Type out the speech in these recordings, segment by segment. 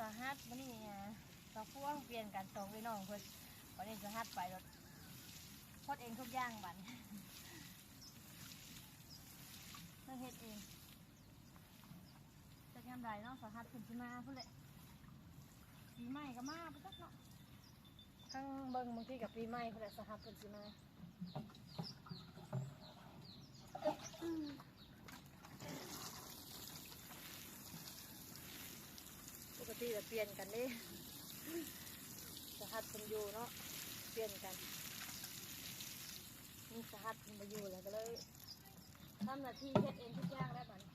สหัสมันนี่สะพ่วงเปลี่ยนกันตรงไปน้องเพิ่นวันนี้สหัสไปรถพดเองทุกอย่างบัดเพิ่นเฮ็ดเองจะทำไรเนาะสหัสเพิ่นสิมาพุ่นแหละปีใหม่ก็มาไปจักเนาะทั้งเบิ่งบางทีกับปีใหม่พุ่นแหละสหัสเพิ่นสิมาปกติจะ เปลี่ยนกันเด้สหัสเพิ่นอยู่เนาะเปลี่ยนกันนี่สหัสเพิ่นมาอยู่แล้วก็เลยทำหน้าที่เฮ็ดเองทุกอย่างแล้วบัดนี้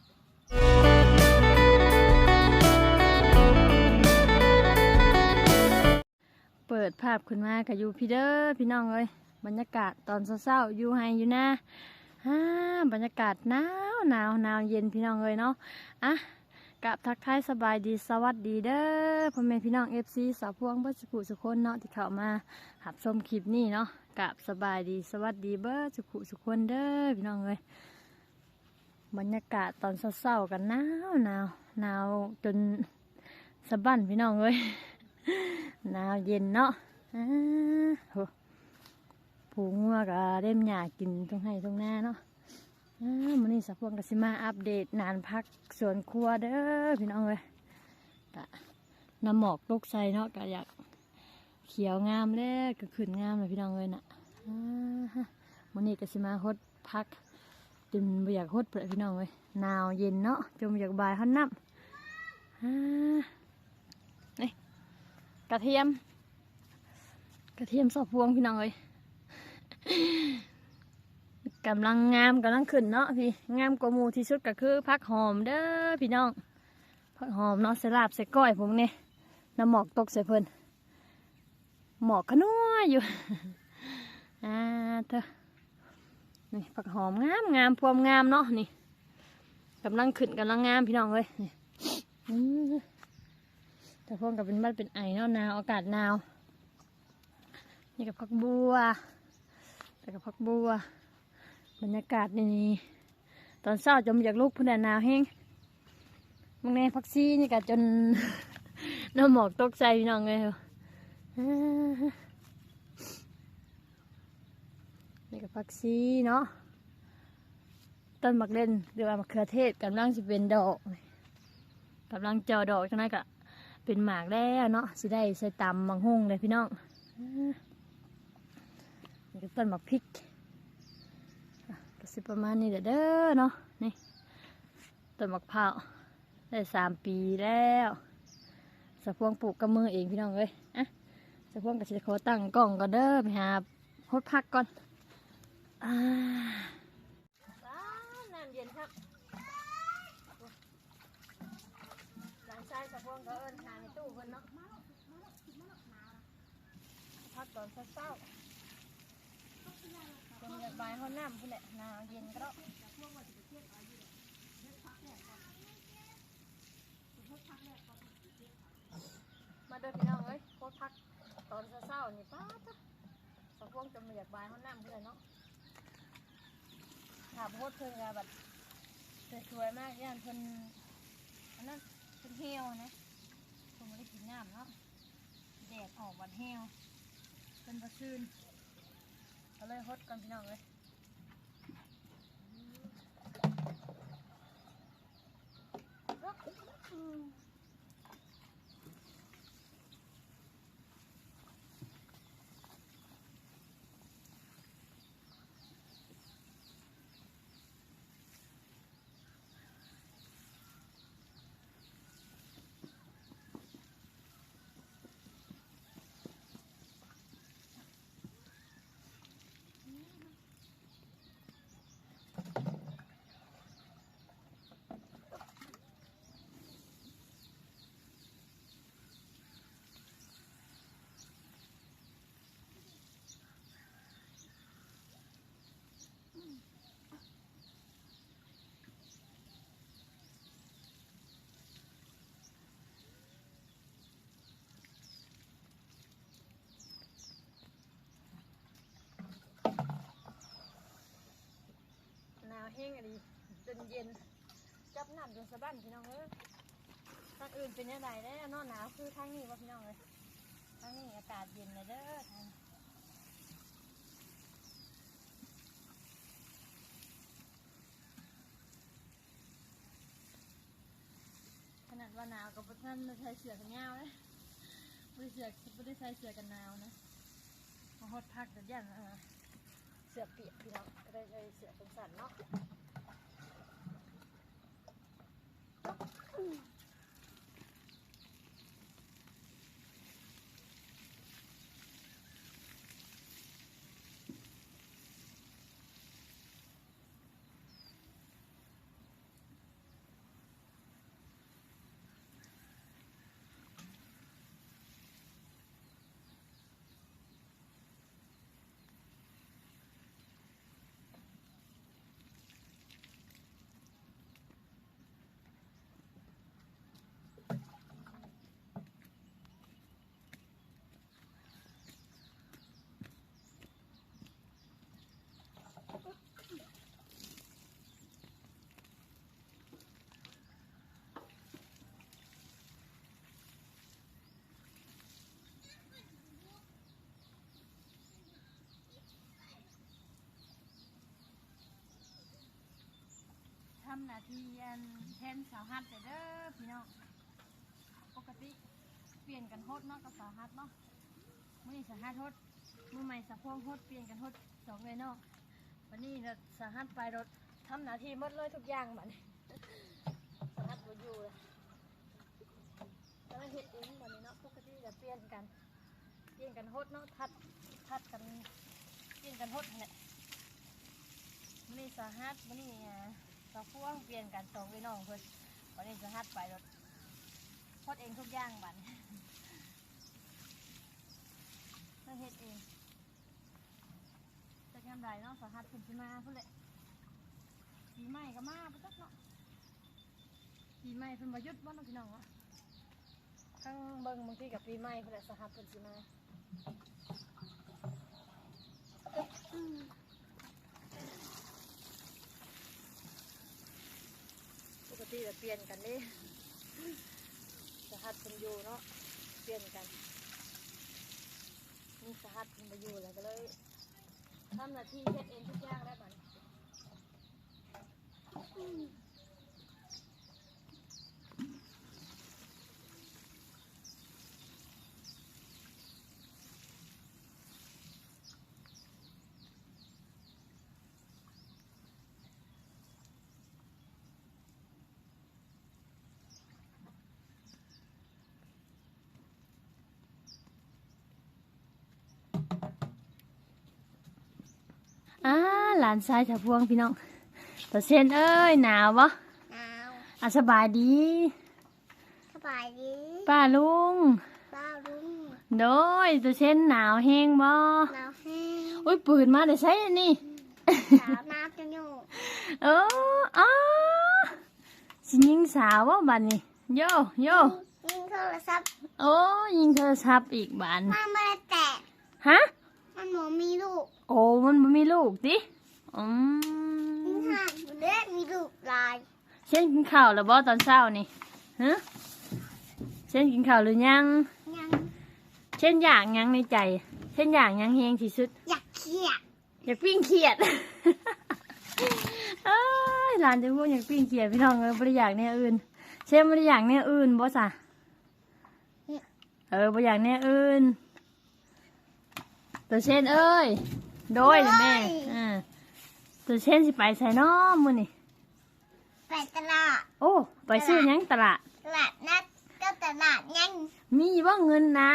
เปิดภาพขึ้นมากับยูพี่เด้อพี่น้องเอ้ยบรรยากาศตอนเศร้าๆอยู่ไฮอยู่นะฮ่าบรรยากาศหนาวหนาวหนาวเย็นพี่น้องเอ้ยเนาะอะ กับทักทายสบายดีสวัสดีเด้อพ่อแม่พี่น้องเอฟซีสาวพวงเบิร์สุขุสุคนเนาะที่เข้ามาหับชมคลิปนี้เนาะกับสบายดีสวัสดีเบิร์สุขุสุคนเด้อพี่น้องเอ้ยบรรยากาศตอนเศร้าๆกันหนาวหนาวหนาวจนสะบั้นพี่น้องเอ้ยหนาวเย็นเนาะอ่าโหผูงัวก็เล่มหยากินตรงให้ตรงหน้าเนาะ มันนี้สักพวงกสิมาอัปเดตนานพักสวนครัวเด้อพี่น้องเลยกะน้ำหมอกตกใสเนาะก็อยากเขียวงามแล้วก็ขึ้นงามเลยพี่น้องเลยน่ะอ่ามันนี้กสิมาฮดพักจนไม่อยากฮดเปลพี่น้องเลยหนาวเย็นเนาะจนอยากบายห้อนน้ำอ่กระเทียม กระเทียมสอบพวงพี่น้องเลย กำลังงามกำลังขึ้นเนาะพี่งามกว่ามูที่สุดก็คือผักหอมเด้อพี่น้องผักหอมเนาะใส่ลาบใส่ก้อยผมเนี่ยน้ำหมอกตกใส่เพิ่นหมอกขนัวอยู่อ่าเธอนี่ผักหอมงามงามพวมงามเนาะนี่กำลังขึ้นกำลังงามพี่น้องเลยนี่แต่พวกกับเป็นบ้านเป็นไอเนาะหนาวอากาศหนาวนี่กับพักบัวแต่กับพักบัว บรรยากาศนี่ตอนเช้าจมอยากลุกพุ่นแต่หนาวแห้งมึงในพักซีนี่กัจนน้ำหมอกตกใจพี่น้องเลยเออนี่กับพักซีเนาะต้นมักเล่นหรือว่ามะเขือเทศกำลังจะเป็นดอกกำลังเจอดอกจังไงกะเป็นหมากแล้วเนาะสิได้ใส่ตำบางหุ่งเลยพี่น้องนี่ก็ต้นมากพริก สิประมาณนี้เด้อเด้อเนาะนี่ต้นมากเผาวได้สามปีแล้วสะพวงปลูกกับมือเองพี่น้องเอ้ยอะสะพวงก็จะขอตั้งกล้องก่อนเด้อไปหาพดพักก่อนอ่าน้ำเย็นครับหลานชายสะพวงก็เอิญหาในตู้เพิ่นเนาะพักตอนเช้า อยากบายห้องน้ำพุ่นแหละหนาวเย็นก็มาเดินพี่น้องเอ้ยโคตรพักตอนเช้าๆนี่ป้าดะสะพวงจนมาอยากบายห้องน้ำเพุ่นเนาะถามโคตรเพิ่นก็แบบสวยๆมากย่านเพิ่นอันนั้นเป็นเหี่ยวนะผมไม่ได้กินน้ำเนาะแดดออกวันเหี่ยวเป็นประชื่น เลยฮดกันพี่น้องเลยอืมดีจน เย็นจับน้ำจนสะบั้นพี่น้องเอ้ยทางอื่นเป็นยังไงได้นอนหนาวคือทางนี้ว่าพี่น้องเลยทางนี้อากาศเย็นเลยเด้อทางขนาดว่าหนาวกับท่านใส่เสื้อกันยาวเลยไม่ได้เสื้อไม่ได้ใส่เสื้อกันหนาวนะมาฮอดพักเดี๋ยวยันเออเสื้อเปียกพี่น้องก็ได้ใส่เสื้อเป็นสันเนาะำหน้าที่อันแทนสาวฮัดไปเด้อพี่น้องปกติเปลี่ยนกันโฮดเนาะกับสาวฮัดเนาะมื่อนี้สาวฮัดโฮดมื่อใหม่สาวพวงโฮดเปลี่ยนกันโฮดสองเลยเนาะวันนี้เราสาวฮัดไปรถทำหน้าที่หมดเลยทุกอย่างบันสาวฮัดบ่อยู่เลยกำลังเฮ็ดเองบัดนี้เนาะปกติจะเปลี่ยนกัน เปลี่ยนกันโฮดเนาะทัดทัดกันเปลี่ยนกันโฮดนั่นแหละมื่อนี้สาวฮัดมื่อนี้อ่า สาวพ่วงเปลี่ยนกันสองพี่น้องเพิ่นวันนี้จะฮัดไปรถพดเองทุกอย่างบันมาเฮ็ดเองจะทำไรเนาะสาหัสเพิ่นสิมาพุ่นแหละปีใหม่ก็มาพุ่นจักเนาะปีใหม่เพิ่นบ่หยุดบ่เนาะพี่น้องเนาะทั้งเบิ่งบางทีกับปีใหม่พุ่นแหละสาหัสเพิ่นสิมาปกติจะเปลี่ยนกันนี่สาหัสเพิ่นอยู่เนาะเปลี่ยนกันนี่สาหัสเพิ่นมาอยู่แล้วก็เลยทำหน้าที่เช็ดเองทุกอย่างได้บัดนี้ อ่า หลานชายชาวพวงพี่น้องตัวเส้นเอ้ยหนาวบ่หนาวอะสบายดี สบายดีป้าลุงป้าลุงโดยตัวเส้นหนาวแห้งบ่หนาวแห้งอุ้ยปืนมาได้ใช้อันนี่สาวน้ำจะอยู่เอออ้าสิยิงสาวว่าบัดนี้โยโยยิงโทรศัพท์โอ้ยิงโทรศัพท์อีกบันมันไม่ได้แตะฮะมันหมูมีลูก โอ้มันบ่มีลูกติ อืยิงมห่างเล็กมีลูกลายเช่นกินข้าวแล้วบ่ตอนเช้านี่ฮะเช่นกินข้าวหรือยัง ยังเช่นอย่างยังในใจ เช่นอย่างยังเฮงที่สุด อยากเขียดอยากปิ้งเขียดเอ้ยหลานจะพูดอยากปิ้งเขียดพี่น้องเออบริอยากเนี่ยอื่น เช่นบริอยากเนี่ยอื่นบ่สะเออบริอยากเนี่ยอื่นตัวเช่นเอ้ย โดยเลยแม่อ่า ตัวเช่นสิไปใส่น้อมือนี่ไปตลาด โอ้ ไปซื้อหยังตลาด ตลาดนัดก็ตลาดยังมีบ่เงินนะ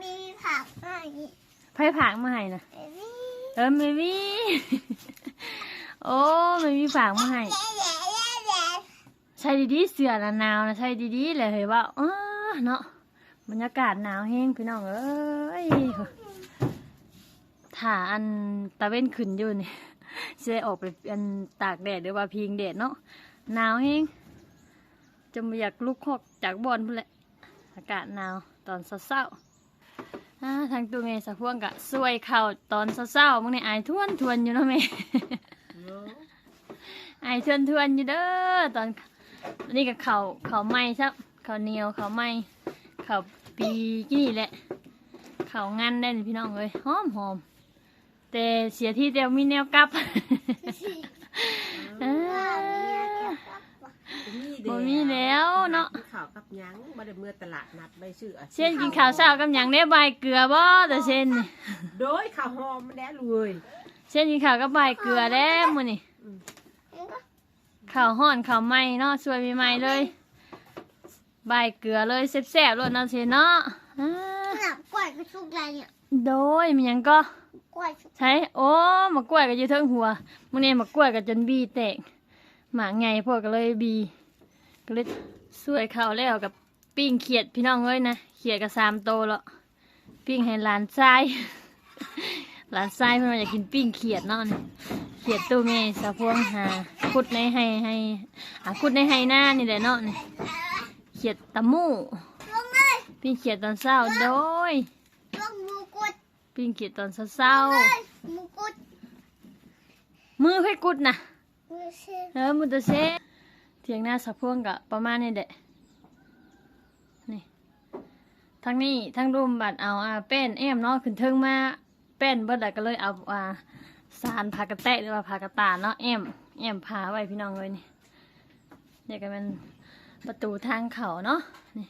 มีผักให้ไพ่ผักมาให้นะเบบี้เออไม่มีโอ้ไม่มีฝากมาให้ เย่เย่เย่เย่ใช่ดีๆเสือละหนาวนะใช่ดีๆเลยเฮ้ยว่าอ้าเนาะบรรยากาศหนาวแห้งพี่น้องเอ้ย ถ้าอันตะเว้นขึ้นอยู่นี่จะได้ออกไปอันตากแดดหรือว่าพิงแดดเนาะหนาวแห้งจะไม่อยากลุกหอกจากบอนพุ่นแหละอากาศหนาวตอนเศร้าๆอ่าทางตัวเมย์สะพวงกะสวยเข่าตอนเศร้าๆมึงเนี่ยอายทวนทวนๆอยู่เนาะเมย์ไอายทวนทวนๆอยู่เด้อตอนอันนี้ก็ข้าวข้าวไหม้ซับข้าวเหนียวข้าวไหม้ข้าวปีกี่นี่แหละข้าวงันได้นี่พี่น้องเอ้ยหอมหอม แต่เสียที่เดียวมีแนวกลับอ่าบ่มีแล้วเนาะข่าวกับหยังบ่ได้เมื่อตลาดนัดไปซื้ออาเช่นกินข้าวเช้ากับหยังได้ใบายเกลือบ่แต่เช่นนี่โดยข้าวหอมมันแด้เลยเช่นกินข้าวกับใบายเกลือแล้วมื้อนี่ข้าวห้อนข้าวไหม้เนาะสวยใหม่ๆเลยใบายเกลือเลยแซ่บๆรสเนาะเช่นเนาะอ่าหนักกล้วยก็ชุกอะไรเนี่ยโดยมันหยังก็ กล้วยชุกใช้โอ้มะกล้วยก็อยู่เทิงหัวมื้อนี้มะกล้วยก็จนบีแตกหมาไงพวกก็เลยบี ก็เลยสวยข้าวแล้วกับปิ้งเขียดพี่น้องเอ้ยนะเขียดก็สามโตแล้วปิ้งให้หลานชายหลานชายเพิ่นมาอยากกินปิ้งเขียดเนาะนี่เขียดตู้เมสะพวงหาขุดในให้ให้อะขุดในให้หน้านี่แหละเนาะนี่เขียดตะมู่ ลงเลยปิ้งเขียดตอนเช้าโดยลงมูกุด ปิ้งเขียดตอนเช้าลงเลยมูกุดๆมือให้กุดนะมือเชื่อเออมุตเซเทียงหน้าสะพวงกะประมาณนี้แหละนี่ทั้งนี้ทั้งรุมบัดเอาอ่าแป้นแอมเนาะขึ้นเทิงมาแป้นเบิดแล้วก็เลยเอาอ่าสารผากระแตะหรือว่าผากระตานเนาะแอมแอมพาไว้พี่น้องเลยนี่เนี่ยก็เป็นประตูทางเขาเนาะนี่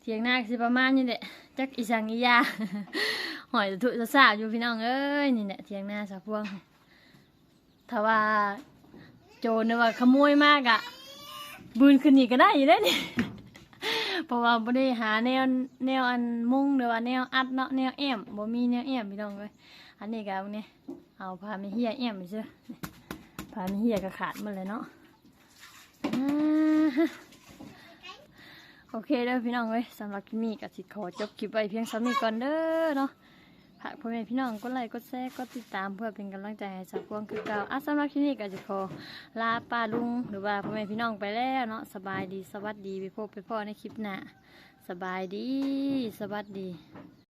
เทียงหน้าก็สิประมาณนี้แหละจักอีสังอียา หอยถุจะสาวอยู่พี่น้องเอ้ยนี่แหละเทียงหน้าสะพวงถ้าว่าโจรเนี่ยว่าขโมยมากอะบืนขึ้นนี่ก็ได้อยู่ได้นี่เพราะว่าบ่ได้หาแนวแนวอันมุ่งหรือว่าแนวอัดเนาะแนวแอมบ่มีแนวแอมพี่น้องเลยอันนี้ก็เนี่ยเอาพาไม่เฮียแอมไปเชื่อพาไม่เฮียก็ขาดหมาเลยเนาะโอเคเด้อพี่น้องเว้ยสำหรับคลิปนี้ก็สิขอจบคลิปไว้เพียงสำนี้ก่อนเด้อเนาะ ฝากพ่อแม่พี่น้องกดไลค์กดแชร์กดติดตามเพื่อเป็นกำลังใจให้สาวพวงคือเก่าอะสำหรับที่นี่ก็จะขอลาป้าลุงหรือว่าพ่อแม่พี่น้องไปแล้วเนาะสบายดีสวัสดีไปพบไปพ่อในคลิปหน้าสบายดีสวัสดี